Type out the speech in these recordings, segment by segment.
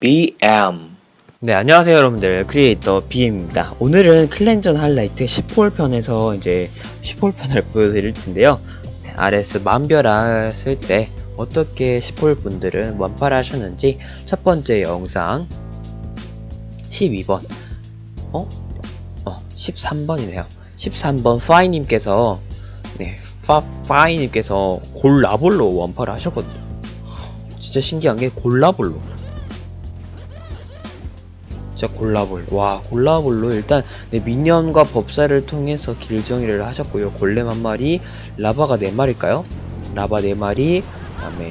BM 네, 안녕하세요 여러분들. 크리에이터 BM입니다. 오늘은 클랜전 하이라이트 10홀 편에서 이제 10홀 편을 보여드릴 텐데요. 네, RS 만별아 쓸때 어떻게 10홀 분들은 완파를 하셨는지 첫 번째 영상 12번 어? 어, 13번이네요. 13번 파이님께서 네, 파, 파이님께서 골라볼로 완파를 하셨거든요. 진짜 신기한 게 골라볼로 진짜 골라볼. 와, 골라볼로 일단 네, 미니언과 법사를 통해서 길 정리를 하셨고요. 골렘 한 마리, 라바가 네 마리일까요? 라바 네 마리, 그 다음에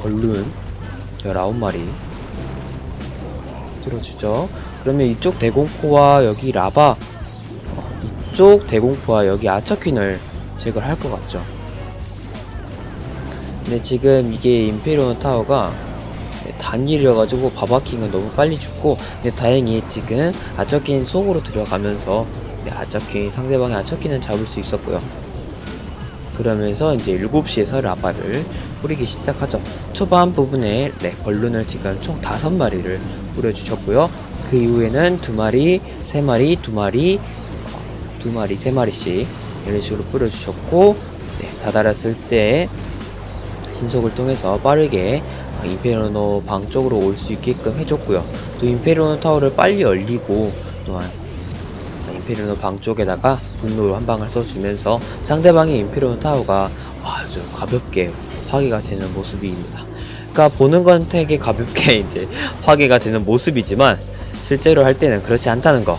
벌룬 19마리 들어주죠. 그러면 이쪽 대공포와 여기 라바 어, 이쪽 대공포와 여기 아처퀸을 제거를 할것 같죠. 근데 지금 이게 임페리온 타워가 네, 단일이어가지고 바바킹은 너무 빨리 죽고 근데 다행히 지금 아처킨 속으로 들어가면서 네, 아처킨 상대방의 아처킨은 잡을 수 있었고요. 그러면서 이제 7시에서 라바를 뿌리기 시작하죠. 초반 부분에 네, 벌룬을 지금 총 5마리를 뿌려주셨고요. 그 이후에는 2마리, 3마리, 2마리, 2마리, 3마리씩 이런 식으로 뿌려주셨고 네, 다다랐을 때 신속을 통해서 빠르게 어, 임페리오노 방 쪽으로 올 수 있게끔 해줬고요. 또 임페리오노 타워를 빨리 열리고 또한 임페리오노 방 쪽에다가 분노로 한 방을 써주면서 상대방의 임페리오노 타워가 아주 가볍게 파괴가 되는 모습입니다. 그러니까 보는 건 되게 가볍게 이제 파괴가 되는 모습이지만 실제로 할 때는 그렇지 않다는 거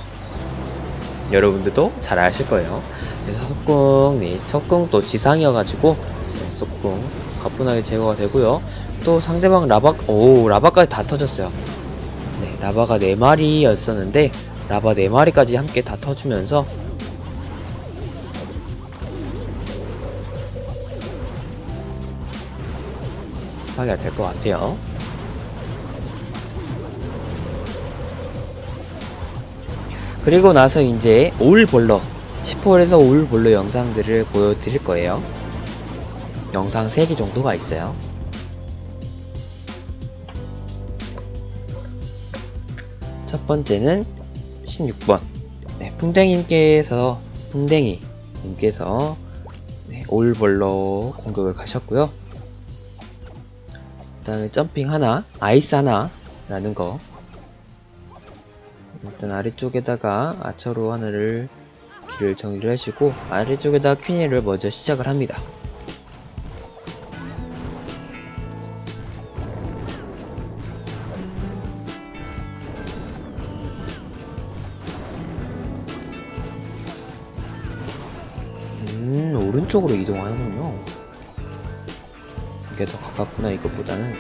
여러분들도 잘 아실 거예요. 그래서 네, 첫궁 또 지상이어가지고 네, 석궁 가뿐하게 제거가 되고요. 또 상대방 라바 오 라바까지 다 터졌어요. 네 라바가 4 마리였었는데 라바 4 마리까지 함께 다 터주면서 파괴가 될 것 같아요. 그리고 나서 이제 올볼러 10홀에서 올볼러 영상들을 보여드릴 거예요. 영상 3개 정도가 있어요. 번째는 16번. 네, 풍뎅이님께서, 풍뎅이님께서, 네, 올볼로 공격을 가셨고요. 그 다음에 점핑 하나, 아이스 하나, 라는 거. 일단 아래쪽에다가 아처로 하나를 길을 정리를 하시고, 아래쪽에다 퀸이를 먼저 시작을 합니다. 쪽으로 이동하는군요. 이게 더 가깝구나, 이것보다는.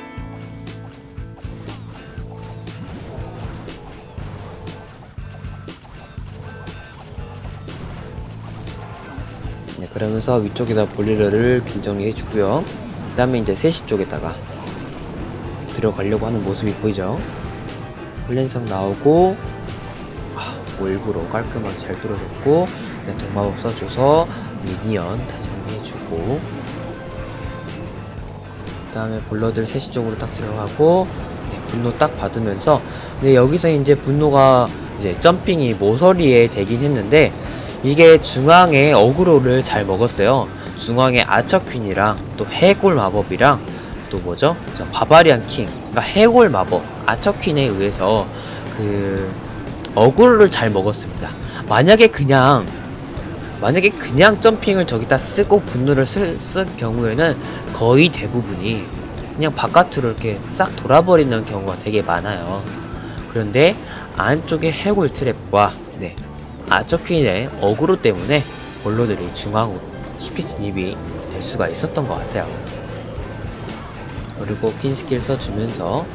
네, 그러면서 위쪽에다 볼리러를 길 정리해 주고요. 그 다음에 이제 3시 쪽에다가 들어가려고 하는 모습이 보이죠? 훈련상 나오고, 아, 뭐 일부러 깔끔하게 잘 뚫어줬고, 네, 동마법 써줘서 미니언 다 정리해주고. 그 다음에 볼러들 3시 쪽으로 딱 들어가고 네, 분노 딱 받으면서 근데 여기서 이제 분노가 이제 점핑이 모서리에 되긴 했는데 이게 중앙에 어그로를 잘 먹었어요. 중앙에 아처퀸이랑 또 해골 마법이랑 또 뭐죠? 저 바바리안 킹 그러니까 해골 마법 아처퀸에 의해서 그 어그로를 잘 먹었습니다. 만약에 그냥 만약에 그냥 점핑을 저기다 쓰고 분노를 쓸, 쓸 경우에는 거의 대부분이 그냥 바깥으로 이렇게 싹 돌아버리는 경우가 되게 많아요. 그런데 안쪽에 해골 트랩과 네, 아처퀸의 어그로 때문에 볼로들이 중앙으로 쉽게 진입이 될 수가 있었던 것 같아요. 그리고 퀸 스킬 써주면서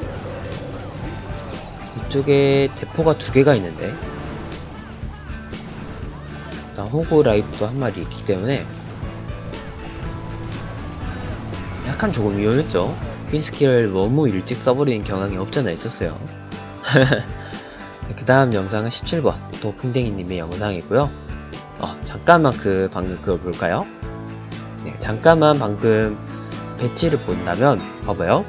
이쪽에 대포가 두 개가 있는데 일단 호구 라이트도 한 마리 있기 때문에 약간 조금 위험했죠. 퀸 스킬을 너무 일찍 써버리는 경향이 없잖아 있었어요. 그 다음 영상은 17번 또 풍뎅이님의 영상이고요. 어, 잠깐만 그 방금 그걸 볼까요? 네, 잠깐만 방금 배치를 본다면 봐봐요.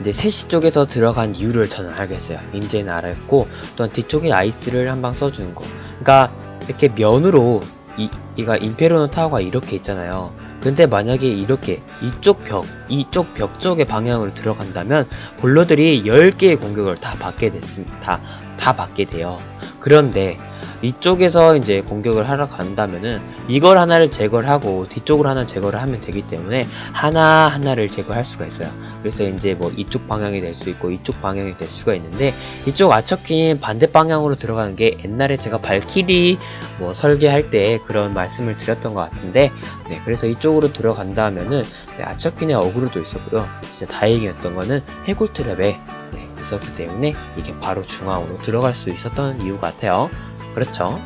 이제 3시 쪽에서 들어간 이유를 저는 알겠어요. 이제는 알았고, 또한 뒤쪽에 아이스를 한 방 써주는 거. 그러니까 이렇게 면으로 이, 이가 임페르노 타워가 이렇게 있잖아요. 근데 만약에 이렇게 이쪽 벽, 이쪽 벽 쪽의 방향으로 들어간다면 볼러들이 10개의 공격을 다 받게 됐습니다. 다, 다 받게 돼요. 그런데 이쪽에서 이제 공격을 하러 간다면은 이걸 하나를 제거를 하고 뒤쪽으로 하나 제거를 하면 되기 때문에 하나 하나를 제거할 수가 있어요. 그래서 이제 뭐 이쪽 방향이 될 수 있고 이쪽 방향이 될 수가 있는데 이쪽 아처킨 반대 방향으로 들어가는 게 옛날에 제가 발키리 뭐 설계할 때 그런 말씀을 드렸던 것 같은데 네 그래서 이쪽으로 들어간다 하면은 네, 아처킨의 어그로도 있었고요. 진짜 다행이었던 거는 해골 트랩에 네, 있었기 때문에 이게 바로 중앙으로 들어갈 수 있었던 이유 같아요. 그렇죠.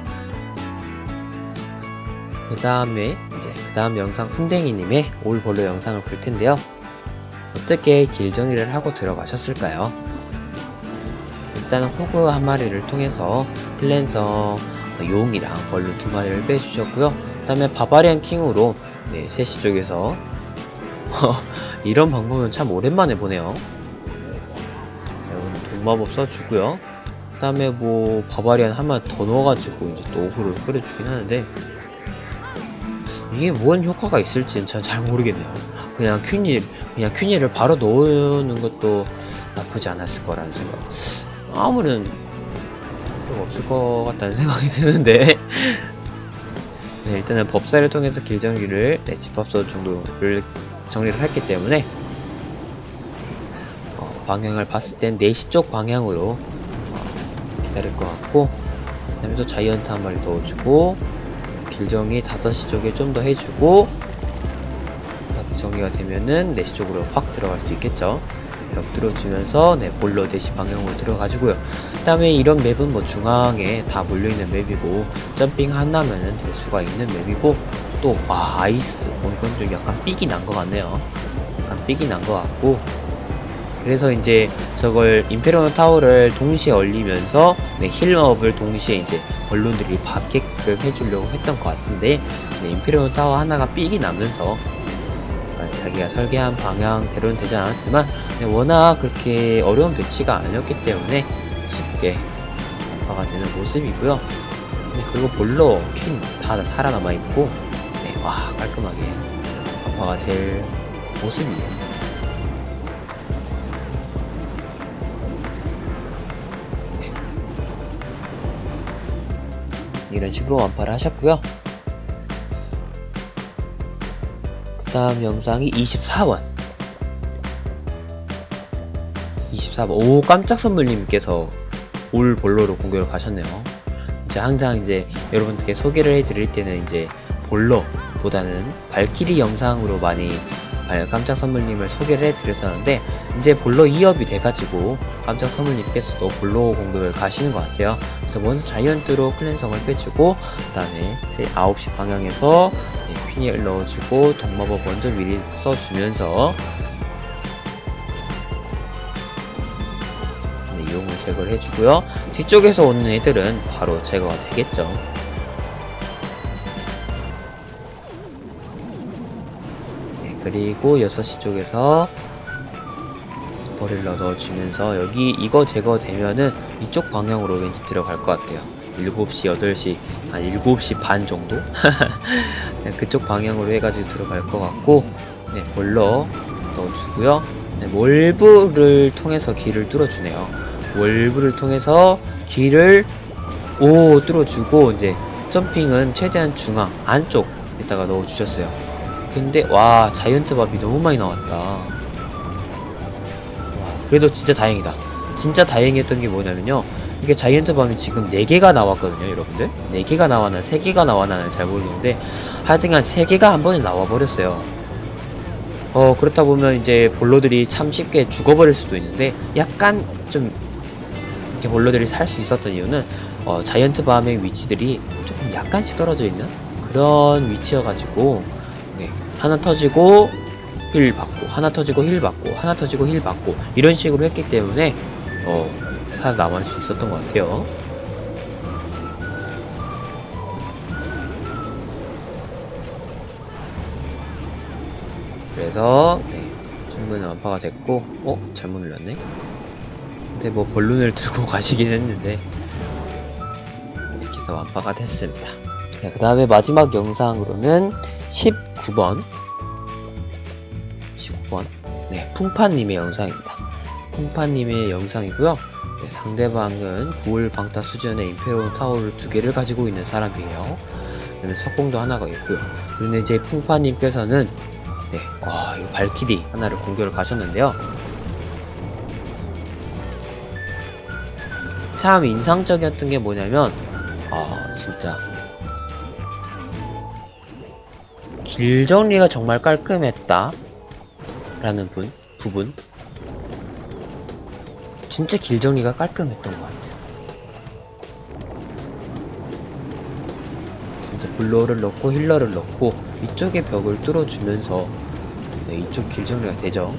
그 다음에 이제 그 다음 영상 푼댕이님의 올 볼로 영상을 볼 텐데요. 어떻게 길 정리를 하고 들어가셨을까요? 일단 호그 한 마리를 통해서 클랜서 용이랑 벌로 두 마리를 빼주셨고요. 그 다음에 바바리안 킹으로 네, 세시 쪽에서 이런 방법은 참 오랜만에 보네요. 여러분 돈마법 써주고요. 그 다음에 뭐 바바리안 한 마리 더 넣어가지고 이제 또 오그를 끓여주긴 하는데 이게 뭔 효과가 있을지는 전잘 모르겠네요. 그냥 퀸이 그냥 퀸이를 바로 넣는 것도 나쁘지 않았을 거라는 생각. 아무런 필요가 없을 것 같다는 생각이 드는데. 네, 일단은 법사를 통해서 길 정리를 네, 집합소 정도를 정리를 했기 때문에 어, 방향을 봤을 땐 4시 쪽 방향으로 어, 기다릴 것 같고 그다음에 또 자이언트 한 마리 넣어주고 길정이 5시 쪽에 좀 더 해주고 딱 정리가 되면은 4시 쪽으로 확 들어갈 수 있겠죠? 벽 들어주면서 네 볼러 4시 방향으로 들어가지고요. 그 다음에 이런 맵은 뭐 중앙에 다 몰려있는 맵이고 점핑 하나면은 될 수가 있는 맵이고 또 와 아이스 어 이건 좀 약간 삑이 난 것 같네요. 약간 삑이 난 것 같고 그래서 이제 저걸 임페리온 타워를 동시에 얼리면서 네, 힐업을 동시에 이제 언론들이 받게끔 해주려고 했던 것 같은데 네, 임페리온 타워 하나가 삑이 나면서 약간 자기가 설계한 방향대로는 되지 않았지만 네, 워낙 그렇게 어려운 배치가 아니었기 때문에 쉽게 간파가 되는 모습이고요. 네, 그리고 볼로 퀸 다 살아남아 있고 네, 와 깔끔하게 간파가 될 모습이에요. 이런 식으로 완파를 하셨고요. 그 다음 영상이 24번. 24번. 오, 깜짝 선물님께서 올 볼로로 공격을 가셨네요. 이제 항상 이제 여러분들께 소개를 해드릴 때는 이제 볼로보다는 발키리 영상으로 많이 발- 깜짝 선물님을 소개를 해드렸었는데 이제 볼로 2업이 돼가지고 깜짝 선물님께서도 볼로 공격을 가시는 것 같아요. 그래서 먼저 자이언트로 클랜성을 빼주고 그 다음에 9시 방향에서 네, 퀸을 넣어주고 동마법 먼저 미리 써주면서 네, 이용을 제거를 해주고요. 뒤쪽에서 오는 애들은 바로 제거가 되겠죠. 그리고 6시 쪽에서 버릴러 넣어주면서 여기 이거 제거되면은 이쪽 방향으로 왠지 들어갈 것 같아요. 7시, 8시, 한 7시 반 정도? 네, 그쪽 방향으로 해가지고 들어갈 것 같고 네, 볼러 넣어주고요. 네, 몰브를 통해서 길을 뚫어주네요. 몰브를 통해서 길을 오 뚫어주고 이제 점핑은 최대한 중앙 안쪽에다가 넣어주셨어요 근데 와 자이언트 밥이 너무 많이 나왔다 와, 그래도 진짜 다행이다. 진짜 다행이었던 게 뭐냐면요. 이게 자이언트 밤이 지금 4개가 나왔거든요, 여러분들. 4개가 나왔나, 3개가 나왔나는 잘 모르겠는데, 하여튼간 3개가 한 번에 나와버렸어요. 어, 그렇다 보면 이제 볼로들이 참 쉽게 죽어버릴 수도 있는데, 약간 좀, 이렇게 볼로들이 살 수 있었던 이유는, 어, 자이언트 밤의 위치들이 조금 약간씩 떨어져 있는 그런 위치여가지고, 네, 하나 터지고, 힐 받고 하나 터지고 힐 받고 하나 터지고 힐 받고 이런 식으로 했기 때문에 어 살아남을 수 있었던 것 같아요 그래서 네, 승부는 완파가 됐고 어? 잘못 눌렀네 근데 뭐 본론을 들고 가시긴 했는데 이렇게 해서 완파가 됐습니다 그 다음에 마지막 영상으로는 19번? 19번? 네 풍파님의 영상입니다. 풍파님의 영상이고요. 네, 상대방은 9월 방타 수준의 임페로 타워를 두 개를 가지고 있는 사람이에요. 그다음에 석공도 하나가 있고요. 그리고 이제 풍파님께서는 네, 와 이거 발키리 하나를 공격을 가셨는데요. 참 인상적이었던 게 뭐냐면 아 진짜 길 정리가 정말 깔끔했다 라는 분, 부분? 진짜 길 정리가 깔끔했던 것 같아요. 진짜 블로를 넣고 힐러를 넣고 이쪽에 벽을 뚫어주면서 네, 이쪽 길 정리가 되죠.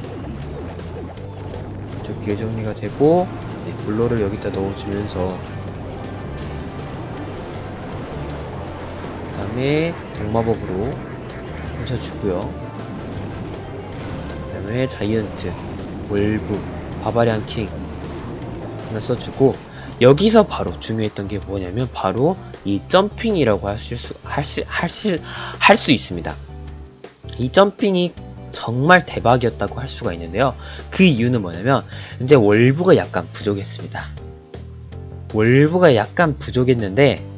이쪽 길 정리가 되고 네, 블로를 여기다 넣어주면서 그 다음에 대마법으로 펼쳐주고요 그 다음에 자이언트 월브 바바리안 킹 하나 써주고 여기서 바로 중요했던 게 뭐냐면 바로 이 점핑이라고 하실 수, 하실, 하실, 할 수 있습니다. 이 점핑이 정말 대박이었다고 할 수가 있는데요. 그 이유는 뭐냐면 이제 월브가 약간 부족했습니다. 월브가 약간 부족했는데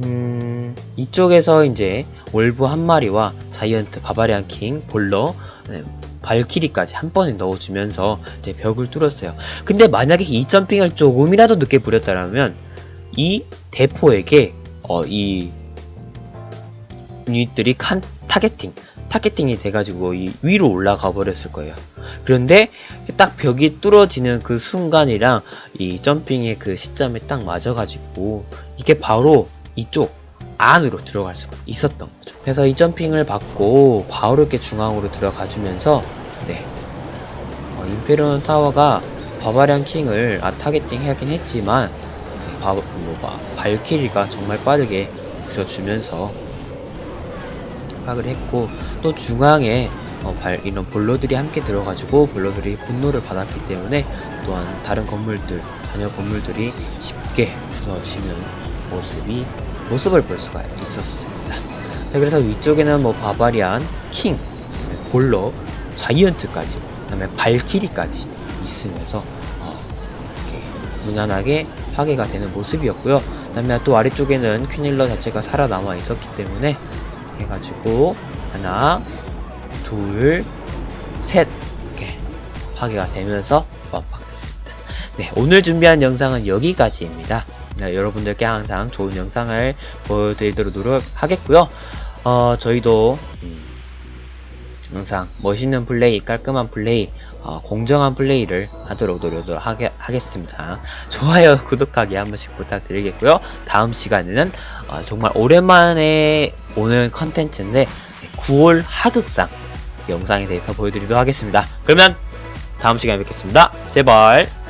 음, 이쪽에서 이제 월브 한 마리와 자이언트 바바리안 킹 볼러 네, 발키리까지 한 번에 넣어주면서 이제 벽을 뚫었어요. 근데 만약에 이 점핑을 조금이라도 늦게 부렸다면 이 대포에게 어, 이 유닛들이 칸 타겟팅 타겟팅이 돼가지고 이 위로 올라가 버렸을 거예요. 그런데 딱 벽이 뚫어지는 그 순간이랑 이 점핑의 그 시점에 딱 맞아가지고 이게 바로 이쪽 안으로 들어갈 수가 있었던 거죠. 그래서 이 점핑을 받고 이렇게 중앙으로 들어가 주면서 네. 어, 임페리온 타워가 바바리안 킹을 아 타겟팅 하긴 했지만 네, 바, 뭐, 바, 발키리가 정말 빠르게 부셔주면서 파악을 했고 또 중앙에 어, 발, 이런 볼로들이 함께 들어가지고 볼로들이 분노를 받았기 때문에 또한 다른 건물들 잔여 건물들이 쉽게 부서지는 모습이 모습을 볼 수가 있었습니다. 네, 그래서 위쪽에는 뭐 바바리안, 킹, 볼러, 자이언트까지, 그다음에 발키리까지 있으면서 어, 이렇게 무난하게 파괴가 되는 모습이었고요. 그다음에 또 아래쪽에는 퀸일러 자체가 살아남아 있었기 때문에 해가지고 하나, 둘, 셋 이렇게 파괴가 되면서 완파됐습니다. 네, 오늘 준비한 영상은 여기까지입니다. 네, 여러분들께 항상 좋은 영상을 보여드리도록 노력하겠고요. 어, 저희도 음, 항상 멋있는 플레이, 깔끔한 플레이, 어, 공정한 플레이를 하도록 노력을 하게, 하겠습니다. 좋아요, 구독하기 한 번씩 부탁드리겠고요. 다음 시간에는 어, 정말 오랜만에 오는 컨텐츠인데 9월 하극상 영상에 대해서 보여드리도록 하겠습니다. 그러면 다음 시간에 뵙겠습니다. 제발